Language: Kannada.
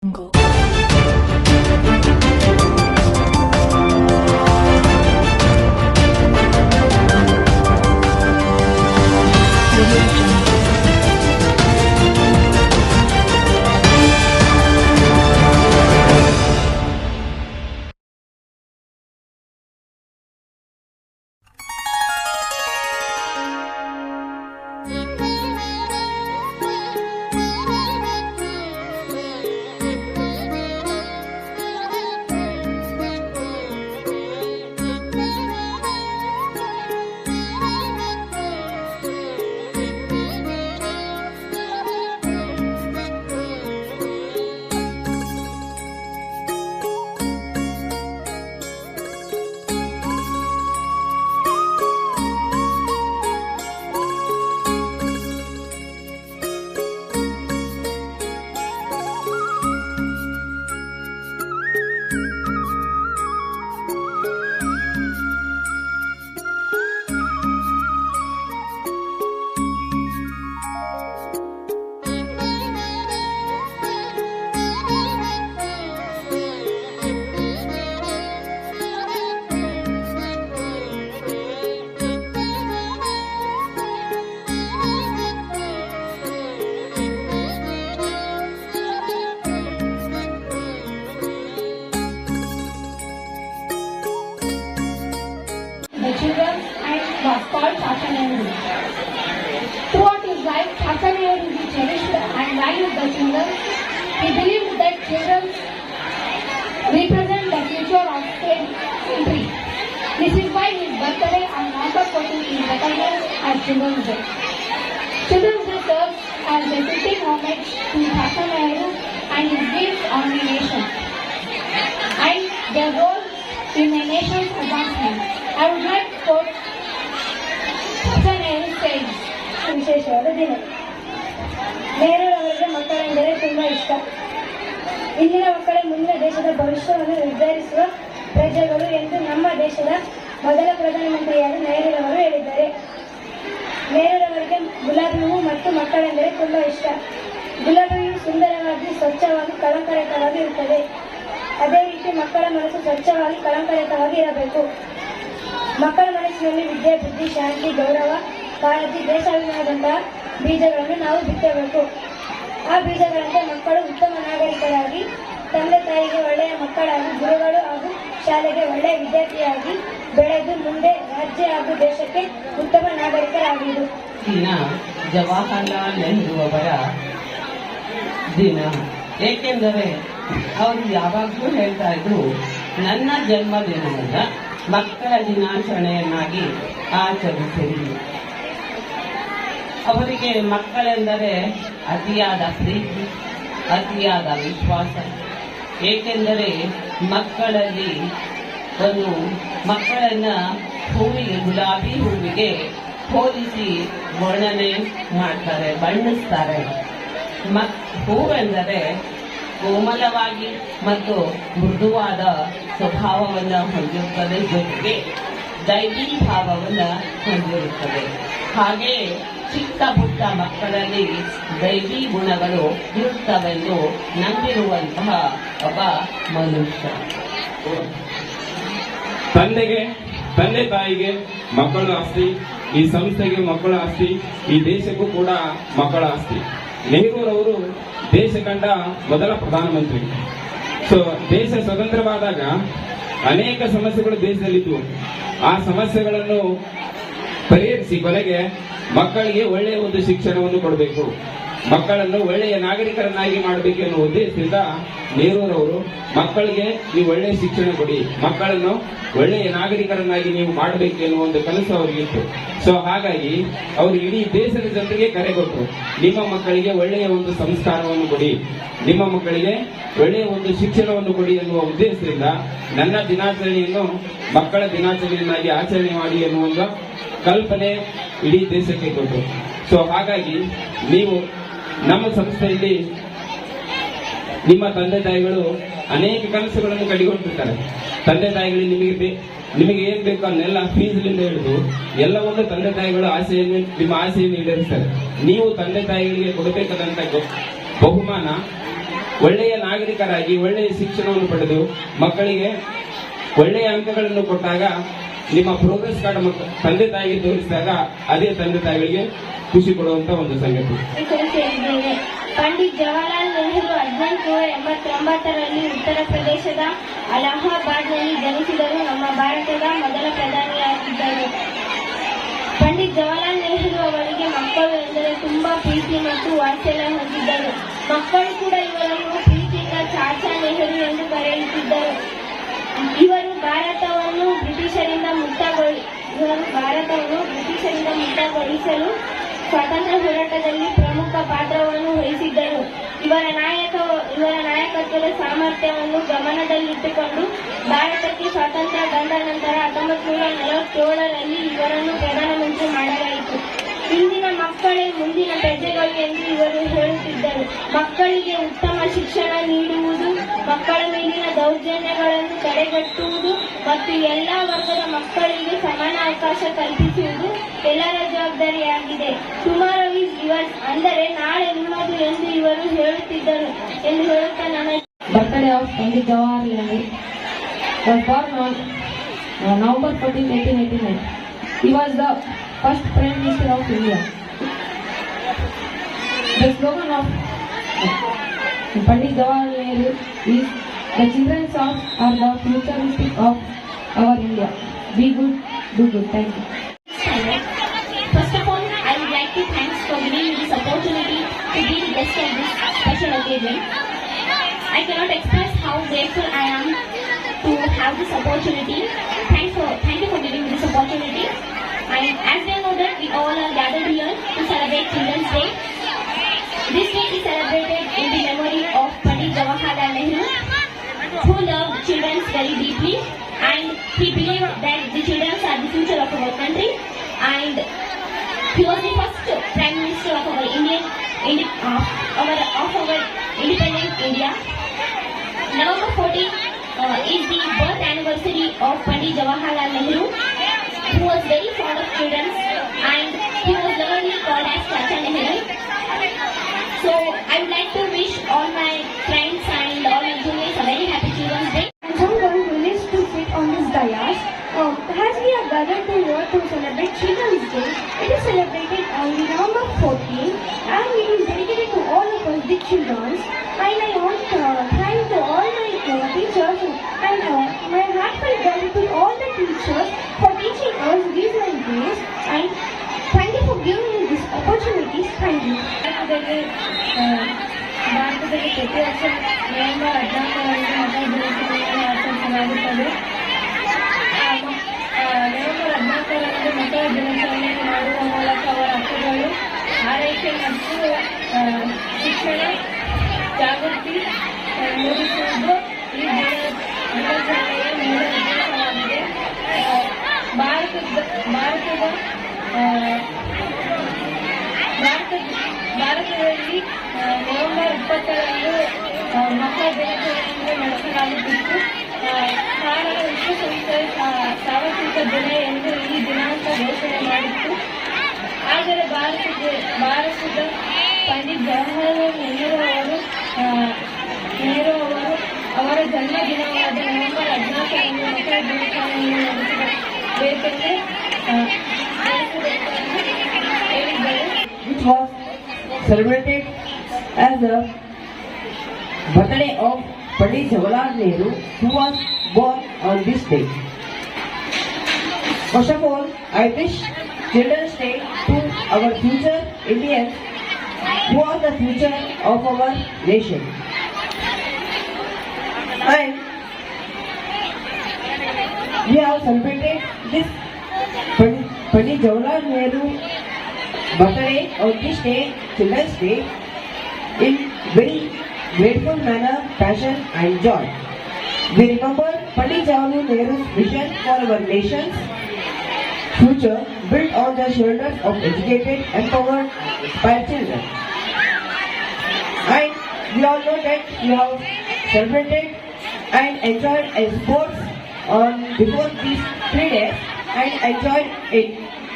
jungle Chachaneru. Throughout his life, Chachaneru he cherished and valued the children. He believed that children represent the future of state country. This is why his birthday on November 14 is recognized as Children's Day. Children's Day serves as a fitting homage to Chachaneru and his deeds on the nation and their role in a nation's advancement. I would like to quote ವಿಶೇಷವಾದ ದಿನ. ನೆಹರೂರವರಿಗೆ ಮಕ್ಕಳೆಂದರೆ ತುಂಬಾ ಇಷ್ಟ. ಇಂದಿನ ಮಕ್ಕಳೇ ಮುಂದಿನ ದೇಶದ ಭವಿಷ್ಯವನ್ನು ನಿರ್ಧರಿಸುವ ಪ್ರಜೆಗಳು ಎಂದು ನಮ್ಮ ದೇಶದ ಮೊದಲ ಪ್ರಧಾನಮಂತ್ರಿಯಾದ ನೆಹರೂರವರು ಹೇಳಿದ್ದಾರೆ. ನೆಹರೂರವರಿಗೆ ಗುಲಾಬಿ ಹೂವು ಮತ್ತು ಮಕ್ಕಳೆಂದರೆ ತುಂಬಾ ಇಷ್ಟ. ಗುಲಾಬಿ ಹೂವು ಸುಂದರವಾಗಿ, ಸ್ವಚ್ಛವಾಗಿ ಕಳಂಕರಹಿತವಾಗಿ ಇರುತ್ತದೆ. ಅದೇ ರೀತಿ ಮಕ್ಕಳ ಮನಸ್ಸು ಸ್ವಚ್ಛವಾಗಿ ಕಳಂಕರಹಿತವಾಗಿ ಇರಬೇಕು. ಮಕ್ಕಳ ಮನಸ್ಸಿನಲ್ಲಿ ವಿದ್ಯೆ, ಬುದ್ಧಿ, ಶಾಂತಿ, ಗೌರವ ಕಾಳಜಿ ದೇಶಾಭಿಮಾನದಂತಹ ಬೀಜಗಳನ್ನು ನಾವು ಬಿತ್ತಬೇಕು. ಆ ಬೀಜಗಳಿಂದ ಮಕ್ಕಳು ಉತ್ತಮ ನಾಗರಿಕರಾಗಿ, ತಂದೆ ತಾಯಿಗೆ ಒಳ್ಳೆಯ ಮಕ್ಕಳಾಗಿ, ಗುರುಗಳು ಹಾಗೂ ಶಾಲೆಗೆ ಒಳ್ಳೆಯ ವಿದ್ಯಾರ್ಥಿಯಾಗಿ ಬೆಳೆದು ಮುಂದೆ ರಾಜ್ಯ ಹಾಗೂ ದೇಶಕ್ಕೆ ಉತ್ತಮ ನಾಗರಿಕರಾಗಿದ್ದು ದಿನ ಜವಾಹರ್ಲಾಲ್ ನೆಹರು ಅವರ ದಿನ. ಏಕೆಂದರೆ ಅವರು ಯಾವಾಗಲೂ ಹೇಳ್ತಾ ಇದ್ರು, ನನ್ನ ಜನ್ಮದಿನದ ಮಕ್ಕಳ ದಿನಾಚರಣೆಯನ್ನಾಗಿ ಆಚರಿಸಿರಿ. ಅವರಿಗೆ ಮಕ್ಕಳೆಂದರೆ ಅತಿಯಾದ ಪ್ರೀತಿ, ಅತಿಯಾದ ವಿಶ್ವಾಸ. ಏಕೆಂದರೆ ಮಕ್ಕಳಲ್ಲಿ ಒಂದು ಮಕ್ಕಳನ್ನ ಹೂವಿಗೆ ಗುಲಾಬಿ ಹೂವಿಗೆ ಹೋಲಿಸಿ ವರ್ಣನೆ ಮಾಡ್ತಾರೆ, ಬಣ್ಣಿಸ್ತಾರೆ. ಮಕ್, ಹೂವೆಂದರೆ ಕೋಮಲವಾಗಿ ಮತ್ತು ಮೃದುವಾದ ಸ್ವಭಾವವನ್ನು ಹೊಂದಿರುತ್ತದೆ, ಜೊತೆಗೆ ದೈವಿ ಭಾವವನ್ನು ಹೊಂದಿರುತ್ತದೆ. ಹಾಗೆಯೇ ಚಿಕ್ಕ ಪುಟ್ಟ ಮಕ್ಕಳಲ್ಲಿ ದೈವಿ ಗುಣಗಳು ಇರುತ್ತವೆಂದು ನಂಬಿರುವಂತಹ ಒಬ್ಬ ಮನುಷ್ಯ. ತಂದೆಗೆ, ತಂದೆ ತಾಯಿಗೆ ಮಕ್ಕಳು ಆಸ್ತಿ, ಈ ಸಂಸ್ಥೆಗೆ ಮಕ್ಕಳ ಆಸ್ತಿ, ಈ ದೇಶಕ್ಕೂ ಕೂಡ ಮಕ್ಕಳ ಆಸ್ತಿ. ನೆಹರೂರವರು ದೇಶ ಕಂಡ ಮೊದಲ ಪ್ರಧಾನಮಂತ್ರಿ. ಸೊ ದೇಶ ಸ್ವತಂತ್ರವಾದಾಗ ಅನೇಕ ಸಮಸ್ಯೆಗಳು ದೇಶದಲ್ಲಿದ್ದವು. ಆ ಸಮಸ್ಯೆಗಳನ್ನು ಪರಿಹರಿಸಿ ಕೊನೆಗೆ ಮಕ್ಕಳಿಗೆ ಒಳ್ಳೆಯ ಒಂದು ಶಿಕ್ಷಣವನ್ನು ಕೊಡಬೇಕು. ಮಕ್ಕಳನ್ನು ಒಳ್ಳೆಯ ನಾಗರಿಕರನ್ನಾಗಿ ಮಾಡಬೇಕು ಎನ್ನುವ ಉದ್ದೇಶದಿಂದ ನೆಹರೂರವರು ಮಕ್ಕಳಿಗೆ ನೀವು ಒಳ್ಳೆಯ ಶಿಕ್ಷಣ ಕೊಡಿ. ಮಕ್ಕಳನ್ನು ಒಳ್ಳೆಯ ನಾಗರಿಕರನ್ನಾಗಿ ನೀವು ಮಾಡಬೇಕು ಎನ್ನುವ ಒಂದು ಕನಸು ಅವರಿಗಿತ್ತು. ಸೊ ಹಾಗಾಗಿ ಅವರು ಇಡೀ ದೇಶದ ಜನರಿಗೆ ಕರೆ ಕೊಟ್ಟರು ನಿಮ್ಮ ಮಕ್ಕಳಿಗೆ ಒಳ್ಳೆಯ ಒಂದು ಸಂಸ್ಕಾರವನ್ನು ಕೊಡಿ. ನಿಮ್ಮ ಮಕ್ಕಳಿಗೆ ಒಳ್ಳೆಯ ಒಂದು ಶಿಕ್ಷಣವನ್ನು ಕೊಡಿ ಎನ್ನುವ ಉದ್ದೇಶದಿಂದ ನನ್ನ ದಿನಾಚರಣೆಯನ್ನು ಮಕ್ಕಳ ದಿನಾಚರಣೆಯನ್ನಾಗಿ ಆಚರಣೆ ಮಾಡಿ ಎನ್ನುವ ಕಲ್ಪನೆ ಇಡೀ ದೇಶಕ್ಕೆ ಕೊಟ್ಟರು. ಸೊ ಹಾಗಾಗಿ ನೀವು ನಮ್ಮ ಸಂಸ್ಥೆಯಲ್ಲಿ ನಿಮ್ಮ ತಂದೆ ತಾಯಿಗಳು ಅನೇಕ ಕನಸುಗಳನ್ನು ಕಡಿಗೊಂಡಿರ್ತಾರೆ ತಂದೆ ತಾಯಿಗಳು ನಿಮಗೆ ನಿಮಗೆ ಏನ್ ಬೇಕು ಅದನ್ನೆಲ್ಲ ಫೀಸ್ಲಿಂದ ಹಿಡಿದು ಎಲ್ಲವನ್ನು ತಂದೆ ತಾಯಿಗಳು ಆಸೆಯನ್ನು ನಿಮ್ಮ ಆಸೆಯನ್ನು ಈಡೇರಿಸ್ತಾರೆ. ನೀವು ತಂದೆ ತಾಯಿಗಳಿಗೆ ಕೊಡಬೇಕಾದಂತ ಬಹುಮಾನ ಒಳ್ಳೆಯ ನಾಗರಿಕರಾಗಿ, ಒಳ್ಳೆಯ ಶಿಕ್ಷಣವನ್ನು ಪಡೆದು ಮಕ್ಕಳಿಗೆ ಒಳ್ಳೆಯ ಅಂಕಗಳನ್ನು ಕೊಟ್ಟಾಗ ನಿಮ್ಮ ಪ್ರೋಗ್ರೆಸ್ ಕಾರ್ಡ್ ತಂದೆ ತಾಯಿಗೆ ತೋರಿಸಿದಾಗ ಅದೇ ತಂದೆ ತಾಯಿಗಳಿಗೆ ಖುಷಿ ಕೊಡುವಂತ ಒಂದು ಸಂಗತಿ. ಜವಾಹರ್ಲಾಲ್ ನೆಹರು ಹದಿನೆಂಟುನೂರ ಎಂಬತ್ತೊಂಬತ್ತರಲ್ಲಿ ಉತ್ತರ ಪ್ರದೇಶದ ಅಲಹಾಬಾದ್ನಲ್ಲಿ ಜನಿಸಿದರು. ನಮ್ಮ ಭಾರತದ ಮೊದಲ ಪ್ರಧಾನಿಯಾಗಿದ್ದರು. ಪಂಡಿತ್ ಜವಾಹರಲಾಲ್ ನೆಹರು ಅವರಿಗೆ ಮಕ್ಕಳು ಎಂದರೆ ತುಂಬಾ ಪ್ರೀತಿ ಮತ್ತು ವಾತ್ಸಲ್ಯ ಹೊಂದಿದ್ದರು. ಮಕ್ಕಳು ಕೂಡ ಇವರನ್ನು ಪ್ರೀತಿಯಿಂದ ಚಾಚಾ ನೆಹರು ಎಂದು ಕರೆಯುತ್ತಿದ್ದರು. ಇವರು ಭಾರತವನ್ನು ಬ್ರಿಟಿಷರಿಂದ ಮುಕ್ತಗೊಳಿ ಇವರು ಭಾರತವನ್ನು ಬ್ರಿಟಿಷರಿಂದ ಮುಕ್ತಗೊಳಿಸಲು ಸ್ವಾತಂತ್ರ್ಯ ಹೋರಾಟದಲ್ಲಿ ಪ್ರಮುಖ ಪಾತ್ರವನ್ನು ವಹಿಸಿದ್ದರು. ಇವರ ನಾಯಕ, ಇವರ ನಾಯಕತ್ವದ ಸಾಮರ್ಥ್ಯವನ್ನು ಗಮನದಲ್ಲಿಟ್ಟುಕೊಂಡು ಭಾರತಕ್ಕೆ ಸ್ವಾತಂತ್ರ್ಯ ಬಂದ ನಂತರ ಹತ್ತೊಂಬತ್ತು ನೂರ ನಲವತ್ತೇಳರಲ್ಲಿ ಇವರನ್ನು ಪ್ರಧಾನಮಂತ್ರಿ ಮಾಡಲಾಯಿತು. ಇಂದಿನ ಮಕ್ಕಳೇ ಮುಂದಿನ ಪ್ರಜೆಗಳು ಎಂದು ಇವರು ಹೇಳುತ್ತಿದ್ದರು. ಮಕ್ಕಳಿಗೆ ಉತ್ತಮ ಶಿಕ್ಷಣ ತಡೆಗಟ್ಟುವುದು ಮತ್ತು ಎಲ್ಲ ವರ್ಗದ ಮಕ್ಕಳಿಗೂ ಸಮಾನ ಅವಕಾಶ ಕಲ್ಪಿಸುವುದು ಎಲ್ಲರ ಜವಾಬ್ದಾರಿಯಾಗಿದೆ. ಟುಮಾರೋ ಈಸ್ ಇವನ್ ಅಂದರೆ ನಾಳೆ ನಿಮ್ಮದು ಎಂದು ಇವರು ಹೇಳುತ್ತಿದ್ದರು ಎಂದು ಹೇಳುತ್ತಾ ನನಗೆ birthday of Pandit Jawaharlal November fourteen eighteen eighty was the first prime minister of India the slogan of Pandit Jawaharlal Nehru the children of are the futuristic of our India. Be good, do good. Thank you. First of all, I would like to thanks for giving me this opportunity to be the guest of this special occasion. I cannot express how grateful I am to have this opportunity. Of our of our independent India. November 14 uh, is the birth anniversary of Pandit Jawaharlal Nehru, who was very fond of children and he was lovingly called as Chacha Nehru. So I would like to wish all my friends and all my juniors a very happy Children's Day. and someone who lives to sit on this dais. Um, as we are gathered to here to celebrate Children's Day, it is celebrated on November 14 and it is dedicated to all of us, the children. And I want to uh, thank to all my uh, teachers and uh, my heartfelt gratitude to all the teachers for teaching us these nine days and thank you for giving me this opportunity. Thank you. ಭಾರತದಲ್ಲಿ ಆ, ಭಾರತದಲ್ಲಿ ಪ್ರತಿ ವರ್ಷ ನವೆಂಬರ್ ಹದಿನಾಲ್ಕರಂದು ಮಕ್ಕಳ ದಿನಾಚರಣೆಯನ್ನು ಆಚರಿಸಲಾಗುತ್ತದೆ ಆ, ಮ- ಆ, ನವೆಂಬರ್ ಹದಿನಾಲ್ಕರಂದು ಮಕ್ಕಳ ದಿನಾಚರಣೆಯನ್ನು ಮಾಡುವ ಮೂಲಕ ಅವರ ಹಕ್ಕುಗಳು ಆರೈಕೆ ಮತ್ತು ಆ, ಶಿಕ್ಷಣ, ಜಾಗೃತಿ ಮೂಡಿಸುವುದು ಈ ದಿನ ದಿನಾಚರಣೆಯ ಮೂಲ ಉದ್ದೇಶವಾಗಿದೆ ಭಾರತದ ಭಾರತದ ಭಾರತ ಭಾರತದಲ್ಲಿ ನವೆಂಬರ್ ಇಪ್ಪತ್ತರಂದು ಮಹಾ ದಿನಾಚರಣೆಯನ್ನು ನಡೆಸಲಾಗುತ್ತಿತ್ತು. ಕಾರಣ ವಿಶ್ವಸಂಸ್ಥೆ ಸಾರ್ವತ್ರಿಕ ದಿನ ಎಂದು ಈ ದಿನಾಂಕ ಘೋಷಣೆ ಮಾಡಿತ್ತು. ಆದರೆ ಭಾರತದ ಭಾರತದ ಪಂಡಿತ್ ಜವಾಹರಲಾಲ್ ನೆಹರು ಅವರು ಆ, ನೆಹರು ಅವರು ಅವರ ಜನ್ಮದಿನವಾದ ನವೆಂಬರ್ ಹದಿನಾಲ್ಕರಂದು ಮಕ್ಕಳ ದಿನಾಚರಣೆಯನ್ನು ನಡೆಸಬೇಕೆಂದು ಆ, ನಡೆಸಬೇಕೆಂದು ಹೇಳಿದ್ದರು which was celebrated as the birthday of Pandit Jawaharlal Nehru, who was born on this day. First of all, I wish Children's Day to our future Indians, are the future of our nation. And we have celebrated this Pandit Jawaharlal Nehru birthday on this day, Children's Day, in very grateful manner, passion and joy. We remember Pandit Jawaharlal Nehru's vision for our nation's future built on the shoulders of educated, empowered, inspired children. We all know that we have celebrated and enjoyed sports on before these three days and enjoyed it